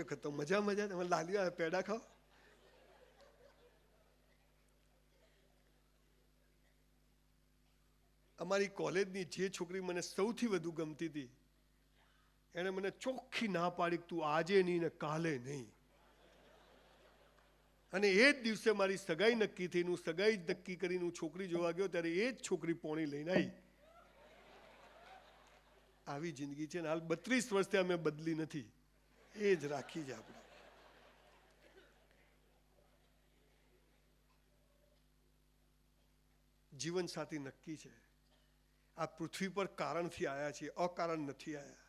એ તો મજા મજા તમે લાલી આવે પેડા ખાઓ. અમારી કોલેજની જે છોકરી મને સૌથી વધુ ગમતી હતી, એણે મને ચોખ્ખી ના પાડી તું આજે નહીં ને કાલે નહીં. અને એ જ દિવસે મારી સગાઈ નક્કી થઈ હું સગાઈ જ નક્કી કરીને હું છોકરી જોવા ગયો ત્યારે એ જ છોકરી પોણી લઈને આવી આવી જિંદગી છે ને હાલ બત્રીસ વર્ષથી અમે બદલી નથી. એ જ રાખી છે આપણે. જીવન સાથી નક્કી છે. આ પૃથ્વી પર કારણથી આવ્યા છીએ, અકારણ નથી આવ્યા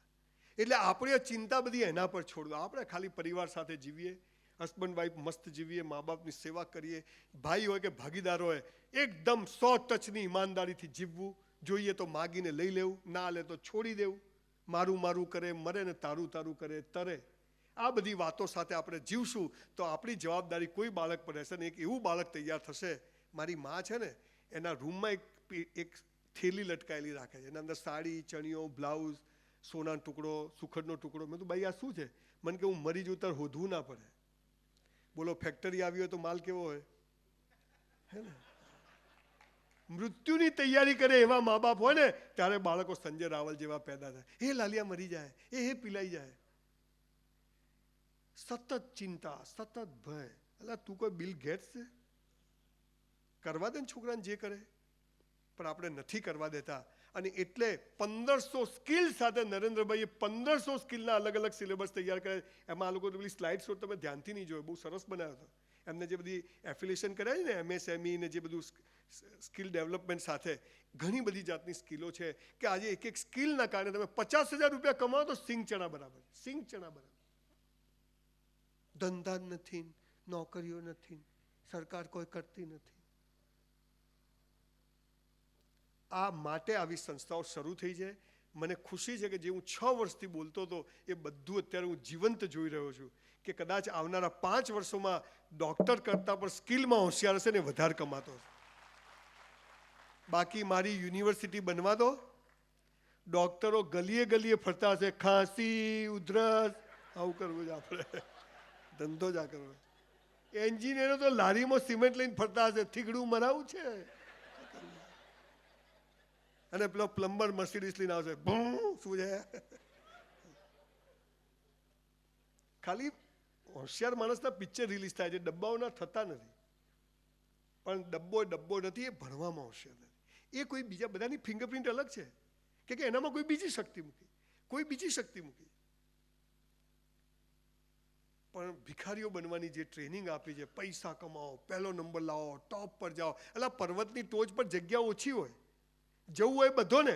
એટલે આપણે ચિંતા બધી એના પર છોડવા. આપણે ખાલી પરિવાર સાથે જીવીએ હસબન્ડ વાઈફ મસ્ત જીવીએ મા બાપની સેવા કરીએ. ભાઈ હોય કે ભાગીદાર હોય, એકદમ સો ટચની ઈમાનદારીથી જીવવું. જોઈએ તો માગીને લઈ લેવું, ના લે તો છોડી દેવું. મારું મારું કરે મરે ને તારું તારું કરે, તરે. આ બધી વાતો સાથે આપણે જીવશું તો આપણી જવાબદારી કોઈ બાળક પર રહેશે ને એક એવું બાળક તૈયાર થશે, મારી મા છે ને, એના રૂમમાં એક એક થેલી લટકાયેલી રાખે છે. એના અંદર સાડી, ચણિયો, બ્લાઉઝ, સોનાનો ટુકડો, સુખડનો ટુકડો. મેં તો ભાઈ, આ શું છે? મને કે, હું મરી જઉં ત્યારે હોધવું ના પડે. બોલો, ફેક્ટરી આવી હોય તો માલ કેવો હોય? હે ને? મૃત્યુની તૈયારી કરે એવા મા બાપ હોય ને, ત્યારે બાળકો સંજય રાવલ જેવા પેદા થાય. એ લાલિયા મરી જાય, એ હે પીલાઈ જાય. સતત ચિંતા, સતત ભય. એટલે તું કોઈ બિલ ગેટ્સ છે? કરવા દે ને છોકરાને જે કરે. પણ આપણે નથી કરવા દેતા. અને એટલે પંદરસો સ્કિલ સાથે નરેન્દ્રભાઈએ પંદરસો સ્કિલના અલગ અલગ સિલેબસ તૈયાર કર્યા એમાં આ લોકો પેલી સ્લાઇડ શો તમે ધ્યાનથી નહીં જોયો. બહુ સરસ બનાવ્યો હતો. એમને જે બધી એફિલિએશન કરાય ને, એમએસએમઈ ને જે બધું સ્કિલ ડેવલપમેન્ટ સાથે, ઘણી બધી જાતની સ્કિલો છે કે આજે એક એક સ્કિલના કારણે તમે પચાસ હજાર રૂપિયા કમાવો તો સિંગ ચણા બરાબર સિંગ ચણા બરાબર ધંધા નથી, નોકરીઓ નથી, સરકાર કોઈ કરતી નથી. આ માટે આવી સંસ્થાઓ શરૂ થઈ છે. મને ખુશી છે કે જે હું છ વર્ષથી બોલતો હતો, એ બધું અત્યારે હું જીવંત જોઈ રહ્યો છું કે કદાચ આવનારા પાંચ વર્ષોમાં ડૉક્ટર કરતાં પણ સ્કિલમાં હોશિયાર હશે ને વધારે કમાતો હશે. બાકી મારી યુનિવર્સિટી બનવા દો. ડૉક્ટરો ગલીએ ગલીએ ફરતા હશે, ખાંસી, ઉધરસ, આવું કરવું જ આપણે. ધંધો જ આ કરવો એન્જિનિયરો તો લારીમાં સિમેન્ટ લઈને ફરતા હશે. થીગડું મરાવું છે. અને પેલો પ્લમ્બર મર્સિડીસ લઈને આવશે. ભૂ શું છે? ખાલી હોશિયાર માણસના પિક્ચર રિલીઝ થાય છે. ડબ્બાઓના થતા નથી. પણ ડબ્બો ડબ્બો નથી, એ ભણવામાં હોશિયાર નથી. એ કોઈ બીજા બધાની ફિંગરપ્રિન્ટ અલગ છે. કે એનામાં કોઈ બીજી શક્તિ મૂકી. કોઈ બીજી શક્તિ મૂકી. પણ ભિખારીઓ બનવાની જે ટ્રેનિંગ આપી છે, પૈસા કમાઓ, પહેલો નંબર લાવો ટોપ પર જાઓ, એટલે પર્વતની ટોચ પર જગ્યા ઓછી હોય, જવું હોય બધોને,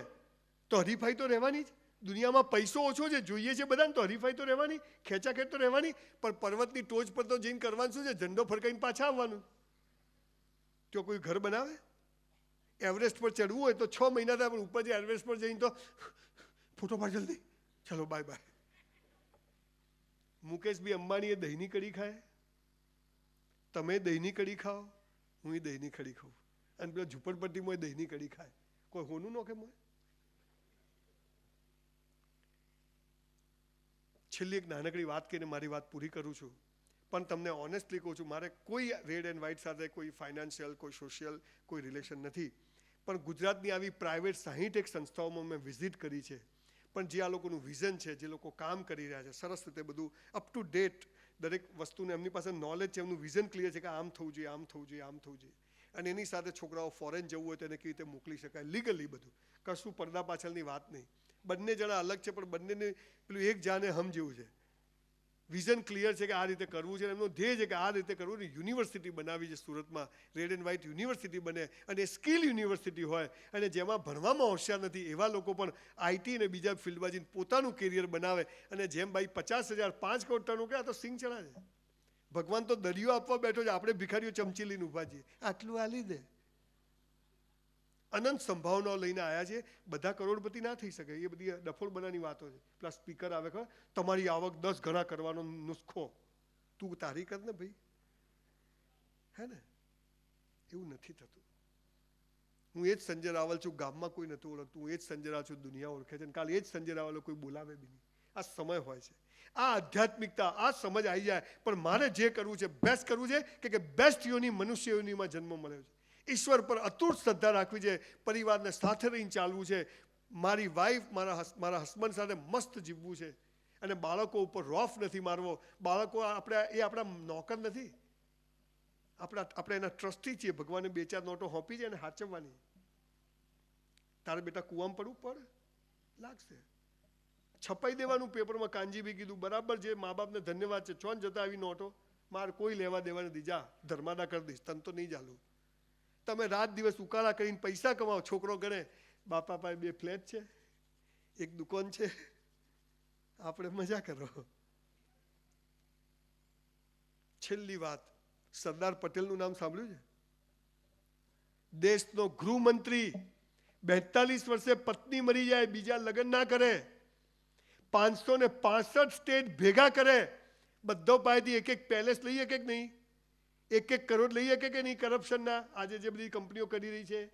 તો હરીફાઈ તો રહેવાની જ. દુનિયામાં પૈસો ઓછો છે, જોઈએ છે બધાને, તો હરીફાઈ તો રહેવાની ખેંચાખેંચ તો રહેવાની, પણ પર્વતની ટોચ પર તો જઈને કરવાનું શું છે? ઝંડો ફરકાઈને પાછા આવવાનું. તો કોઈ ઘર બનાવે? એવરેસ્ટ પર ચડવું હોય તો છ મહિના થાય, પણ ઉપર જે એવરેસ્ટ પર જઈને તો, ફોટો પાડ જલ્દી. ચલો બાય બાય મુકેશભાઈ અંબાણીએ દહીંની કઢી ખાય. તમે દહીંની કઢી ખાઓ, હું દહીંની કઢી ખાઉં. અને પેલા ઝુંપડપટ્ટીમાં દહીંની કઢી ખાય. કોઈ હોનું નોખે મોય છેલ્લી એક નાનકડી વાત કહીને મારી વાત પૂરી કરું છું. પણ તમને ઓનેસ્ટલી કહું છું, મારે કોઈ રેડ એન્ડ વ્હાઇટ સાથે કોઈ ફાઇનાન્શિયલ કોઈ સોશિયલ કોઈ રિલેશન નથી. પણ ગુજરાતની આવી પ્રાઇવેટ સાહીઠ એક સંસ્થાઓમાં મેં વિઝિટ કરી છે. પણ જે આ લોકોનું વિઝન છે, જે લોકો કામ કરી રહ્યા છે, સરસ રીતે બધું અપ ટુ ડેટ દરેક વસ્તુને એમની પાસે નોલેજ છે, એમનું વિઝન ક્લિયર છે કે આમ થવું જોઈએ, આમ થવું જોઈએ, આમ થવું જોઈએ. અને એની સાથે છોકરાઓ ફોરેન જવું હોય તો એને કેવી રીતે મોકલી શકાય? લીગલી બધું. કશું પડદા પાછળની વાત નહીં. બંને જણા અલગ છે, પણ બંનેને પેલું એક જાને હમ જેવું છે. વિઝન ક્લિયર છે કે આ રીતે કરવું છે એમનો ધ્યેય છે કે આ રીતે કરવું યુનિવર્સિટી બનાવી છે સુરતમાં. રેડ એન્ડ વ્હાઇટ યુનિવર્સિટી બને અને સ્કિલ યુનિવર્સિટી હોય. અને જેમાં ભણવામાં હોશિયાર નથી એવા લોકો પણ આઈટી અને બીજા ફિલ્ડમાં પોતાનું કેરિયર બનાવે. અને જેમ ભાઈ પચાસ હજાર પાંચ કરોડ કે આ તો સિંગ છે ભગવાન તો દરિયો આપવા બેઠો છે, આપણે ભિખારીઓ ચમચી લઈને ઊભા છીએ. આટલું આલી દે અનંત સંભાવનાઓ લઈને આવ્યા છે. બધા કરોડપતિ ના થઈ શકે. એ બધી ડફોળ બનાની વાતો છે. પ્લસ સ્પીકર આવે ખબર? તમારી આવક દસ ગણા કરવાનો નુસ્ખો. તું તારી કર ને ભાઈ. હે ને? એવું નથી થતું. હું એ જ સંજય રાવલ છું. ગામમાં કોઈ નથી ઓળખતું. હું એ જ સંજય રાવલ છું. દુનિયા ઓળખે છે. કાલે એ જ સંજય રાવલ કોઈ બોલાવે બી નહીં. આ સમય હોય છે. આ આધ્યાત્મિકતા, આ સમજ આવી જાય. પણ મારે જે કરવું છે બેસ્ટ કરવું છે કે બેસ્ટ યોની મનુષ્ય યોનીમાં જન્મ મળ્યો છે. ઈશ્વર પર અતૂટ શ્રદ્ધા રાખવી છે, પરિવારને સાથે રહીને ચાલવું છે, મારી વાઈફ મારા મારા હસબન્ડ સાથે મસ્ત જીવવું છે. અને બાળકો ઉપર રોફ નથી મારવો. બાળકો આપણે, એ આપણા નોકર નથી. આપણા, આપણે એના ટ્રસ્ટી છીએ. ભગવાને બે ચાર નોટો હોપી છે અને હાચવવાની. તારે બેટા કૂવામાં પડવું પડે? લાગશે. છપાઈ દેવાનું પેપરમાં કાંજીબી કીધું, બરાબર છે મા બાપને ધન્યવાદ છે. ચોન જતા આવી નોટો. માર કોઈ લેવા દેવા નથી. જા, ધર્માદા કરી દઈશ. તન તો નહીં ચાલુ તમે રાત દિવસ ઉકાળા કરીને પૈસા કમાઓ છોકરો ગણે, બાપા પાસે બે ફ્લેટ છે, એક દુકાન છે, આપણે મજા કરો. છેલ્લી વાત, સરદાર પટેલનું નામ સાંભળ્યું છે? દેશનો ગૃહમંત્રી બેતાલીસ વર્ષે પત્ની મરી જાય, બીજા લગ્ન ના કરે, પાંચસો ને પાસઠ સ્ટેટ ભેગા કરે, બધો પાસેથી એક એક પેલેસ લઈએ કે નહીં? એક એક કરોડ લઈએ કે કે નહીં? કરપ્શનના આજે જે બધી કંપનીઓ કરી રહી છે.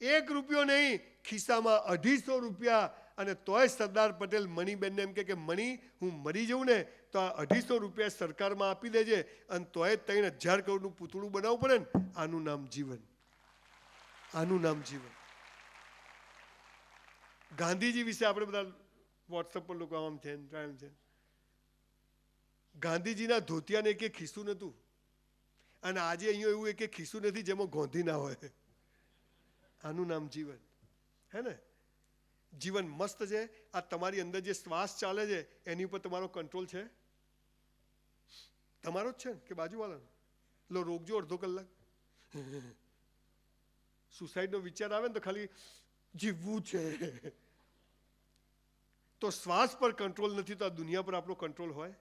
એક રૂપિયો નહીં, ખિસ્સામાં અઢીસો રૂપિયા. અને તોય સરદાર પટેલ મણીબેનને એમ કે મણી, હું મરી જઉં ને, તો આ અઢીસો રૂપિયા સરકારમાં આપી દેજે. અને તોય ત્રણ હજાર કરોડનું પૂતળું બનાવવું પડે ને. આનું નામ જીવન. આનું નામ જીવન. ગાંધીજી વિશે આપણે બધા વોટ્સઅપ પર લોકો આમ છે ગાંધીજીના ધોતિયાને એક ખિસ્સું નહોતું. અને આજે અહીંયા એવું એક ખિસ્સું નથી જેમાં ગોંધી ના હોય. આનું નામ જીવન. હે ને? જીવન મસ્ત છે. આ તમારી અંદર જે શ્વાસ ચાલે છે, એની ઉપર તમારો કંટ્રોલ છે? તમારો જ છે ને? કે બાજુવાળાનો? લો, રોકજો અડધો કલાક. સુસાઇડનો વિચાર આવે ને તો ખાલી જીવવું છે. તો શ્વાસ પર કંટ્રોલ નથી તો આ દુનિયા પર આપણો કંટ્રોલ હોય?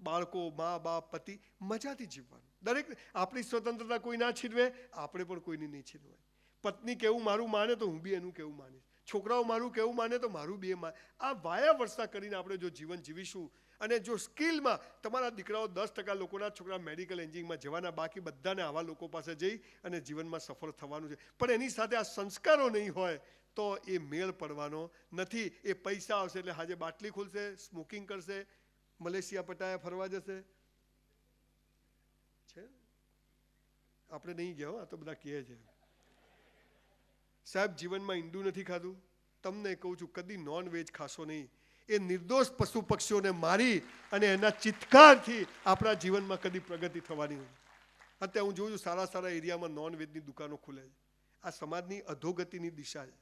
બાળકો, મા, બાપ, પતિ મજાથી જીવવાનું. દરેક આપણી સ્વતંત્રતા કોઈ ના છીનવે, આપણે પણ કોઈની નહીં છીનવાય. પત્ની કેવું મારું માને તો હું બી એનું કેવું માનીશ. છોકરાઓ મારું કેવું માને તો મારું બી એ માને. આ વાયા વર્ષા કરીને આપણે જો જીવન જીવીશું અને જો સ્કિલમાં તમારા દીકરાઓ દસ ટકા લોકોના છોકરા મેડિકલ એન્જિનિયરિંગમાં જવાના, બાકી બધાને આવા લોકો પાસે જઈ અને જીવનમાં સફળ થવાનું છે. પણ એની સાથે આ સંસ્કારો નહીં હોય તો એ મેળ પડવાનો નથી. એ પૈસા આવશે એટલે આજે બાટલી ખોલશે સ્મોકિંગ કરશે મલેશિયા પટાયા ફરવા જશે? છે? આપણે નહીં ગયા આ તો બધા કહે છે. સાહેબ, જીવનમાં ઈંડું નથી ખાધું. તમને કહું છું, કદી નોન વેજ ખાશો નહીં. એ નિર્દોષ પશુ પક્ષીઓને મારી અને એના ચિત્કારથી આપણા જીવનમાં કદી પ્રગતિ થવાની નથી અત્યારે હું જોઉં છું, સારા સારા એરિયામાં નોન વેજની દુકાનો ખુલે છે. આ સમાજની અધોગતિની દિશા છે.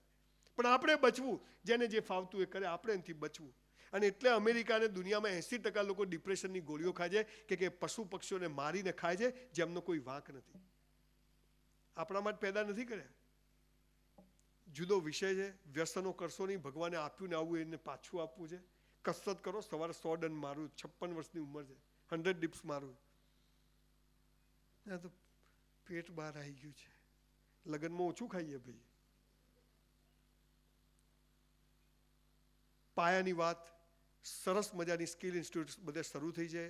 પણ આપણે બચવું. જેને જે ફાવતું એ કરે, આપણે એનાથી બચવું. અને એટલે અમેરિકાને દુનિયામાં એંસી ટકા લોકો ડિપ્રેશનની ગોળીઓ ખાય છે કે કે પશુ પક્ષીઓને મારીને ખાય છે, જેમનો કોઈ વાંક નથી. આપણા માટે પેદા નથી કર્યા. જુદો વિષય છે, વ્યસનો કરશો નહીં, ભગવાને આપ્યું ને આવું એને પાછું આપવું છે. કસરત કરો, સવારે સો ડન મારું, છપ્પન વર્ષની ઉંમર છે. હંડ્રેડ ડિપ્સ મારું. તો પેટ બહાર આવી ગયું છે. લગ્નમાં ઓછું ખાઈએ ભાઈ. પાયાની વાત સરસ મજાની સ્કિલ ઇન્સ્ટિટ્યૂટ બધે શરૂ થઈ છે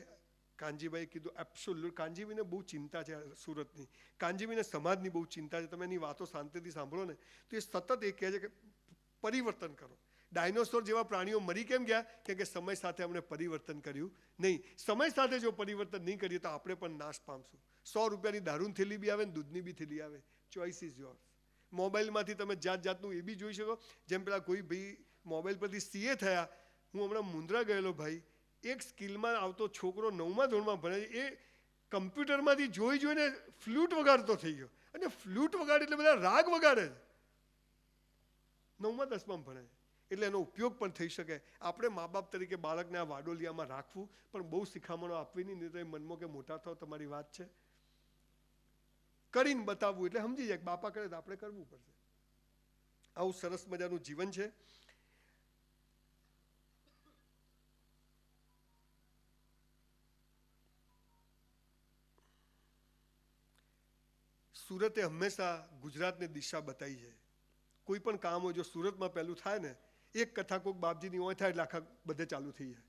કાનજીભાઈ કીધું એબ્સોલ્યુટ કાનજીભાઈને બહુ ચિંતા છે સુરતની. કાનજીભાઈને સમાજની બહુ ચિંતા છે. તમે એની વાતો શાંતિથી સાંભળો ને. તો એ સતત એ કહે છે કે, પરિવર્તન કરો. ડાયનોસોર જેવા પ્રાણીઓ મરી કેમ ગયા? કેમ કે સમય સાથે અમને પરિવર્તન કર્યું નહીં. સમય સાથે જો પરિવર્તન નહીં કરીએ તો આપણે પણ નાશ પામશું. સો રૂપિયાની દારૂની થેલી બી આવે ને દૂધની બી થેલી આવે. ચોઇસ ઇઝ યોર મોબાઈલમાંથી તમે જાત જાતનું એ બી જોઈ શકો. જેમ પેલા કોઈ ભાઈ મોબાઈલ પરથી સીએ થયા હું હમણાં મુંદ્રા ગયેલો ભાઈ. એક સ્કિલમાં આવતો છોકરો નવમા ધોરણમાં ભણે એ કમ્પ્યુટરમાંથી જોઈ જોઈને ફ્લૂટ વગાડતો થઈ ગયો. અને ફ્લૂટ વગાડે એટલે બધા રાગ વગાડે નવમા, દસમામાં ભણે એટલે એનો ઉપયોગ પણ થઈ શકે. આપણે મા બાપ તરીકે બાળકને આ વાડોલિયામાં રાખવું પણ બહુ શિખામણો આપવી નહીં તો એ મનમાં કે મોટા થાવ, તમારી વાત છે. કરીને બતાવવું એટલે સમજી જાય બાપા કરે તો આપણે કરવું પડશે. આવું સરસ મજાનું જીવન છે. સુરતે હંમેશા ગુજરાતને દિશા બતાવી છે. કોઈ પણ કામ હોય, જો સુરતમાં પહેલું થાય ને, એક કથા કોઈક બાપજીની હોય થાય એટલે આખા બધે ચાલુ થઈ જાય.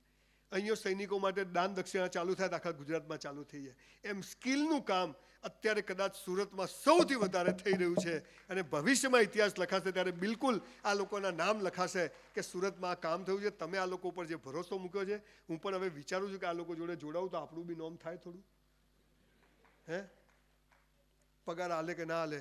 અહીંયા સૈનિકો માટે દાન દક્ષિણા ચાલુ થાય આખા ગુજરાતમાં ચાલુ થઈ જાય. એમ સ્કિલનું કામ અત્યારે કદાચ સુરતમાં સૌથી વધારે થઈ રહ્યું છે અને ભવિષ્યમાં ઇતિહાસ લખાશે ત્યારે બિલકુલ આ લોકોના નામ લખાશે કે સુરતમાં આ કામ થયું છે, તમે આ લોકો પર જે ભરોસો મૂક્યો છે, હું પણ હવે વિચારું છું કે આ લોકો જોડે જોડાવું તો આપણું બી નોમ થાય થોડું. હે? પગાર હાલે કે ના હાલે